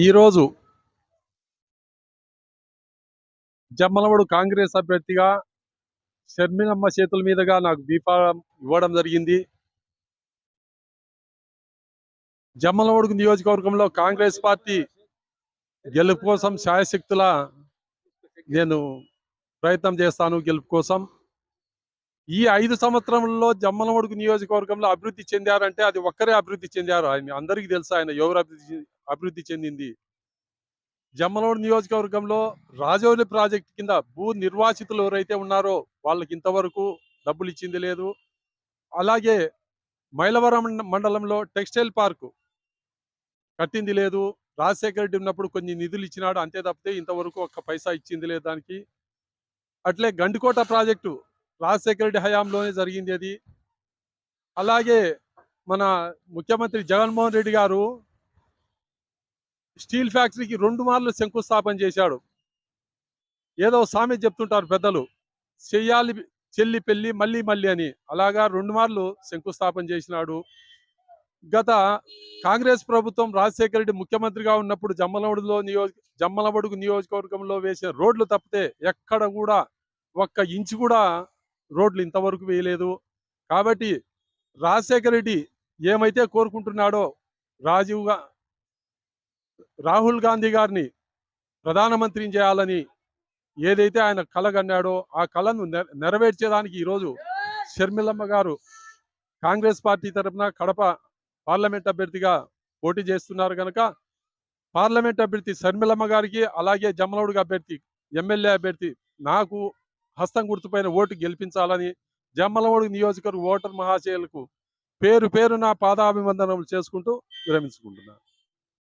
ఈరోజు జమ్మలమడు కాంగ్రెస్ అభ్యర్థిగా షర్మినమ్మ చేతుల మీదుగా నాకు బీఫారం ఇవ్వడం జరిగింది. జమ్మలమడుగు నియోజకవర్గంలో కాంగ్రెస్ పార్టీ గెలుపు కోసం శాయశక్తుల నేను ప్రయత్నం చేస్తాను గెలుపు కోసం. ఈ ఐదు సంవత్సరంలో జమ్మలమడుగు నియోజకవర్గంలో అభివృద్ధి చెందారంటే అది ఒక్కరే అభివృద్ధి చెందారు. ఆయన అందరికీ తెలుసు ఆయన ఎవరు అభివృద్ధి అభివృద్ధి చెందింది. జమ్మలమడు నియోజకవర్గంలో రాజౌలి ప్రాజెక్ట్ కింద భూ నిర్వాసితులు ఎవరైతే ఉన్నారో వాళ్ళకి ఇంతవరకు డబ్బులు ఇచ్చింది లేదు. అలాగే మైలవరం మండలంలో టెక్స్టైల్ పార్కు కట్టింది లేదు. రాజశేఖర రెడ్డి ఉన్నప్పుడు కొన్ని నిధులు ఇచ్చినాడు. అంతే తప్పితే ఇంతవరకు ఒక్క పైసా ఇచ్చింది లేదు దానికి. అట్లే గండికోట ప్రాజెక్టు రాజశేఖర రెడ్డి హయాంలోనే జరిగింది అది. అలాగే మన ముఖ్యమంత్రి జగన్మోహన్ రెడ్డి గారు స్టీల్ ఫ్యాక్టరీకి రెండు మార్లు శంకుస్థాపన చేశాడు. ఏదో సామెత చెప్తుంటారు పెద్దలు చెయ్యాలి చెల్లి పెళ్ళి మళ్ళీ మళ్ళీ అని. అలాగా రెండు మార్లు శంకుస్థాపన చేసినాడు. గత కాంగ్రెస్ ప్రభుత్వం రాజశేఖర రెడ్డి ముఖ్యమంత్రిగా ఉన్నప్పుడు జమ్మలవడులో నియోజక జమ్మలమడుగు నియోజకవర్గంలో వేసిన రోడ్లు తప్పితే ఎక్కడ కూడా ఒక్క ఇంచు కూడా రోడ్లు ఇంతవరకు వేయలేదు. కాబట్టి రాజశేఖర రెడ్డి ఏమైతే కోరుకుంటున్నాడో రాజీవ్ రాహుల్ గాంధీ గారిని ప్రధానమంత్రిని చేయాలని ఏదైతే ఆయన కలగన్నాడో ఆ కళను నెరవేర్చేదానికి ఈరోజు షర్మిలమ్మ గారు కాంగ్రెస్ పార్టీ తరఫున కడప పార్లమెంట్ అభ్యర్థిగా పోటీ చేస్తున్నారు కనుక పార్లమెంట్ అభ్యర్థి షర్మిలమ్మ గారికి అలాగే జమ్మలవుడికి అభ్యర్థి ఎమ్మెల్యే అభ్యర్థి నాకు హస్తం గుర్తుపైన ఓటు గెలిపించాలని జమ్మలవాడు నియోజకవర్గ ఓటర్ మహాశయులకు పేరు పేరు నా పాదాభివందనలు చేసుకుంటూ విరమించుకుంటున్నాను.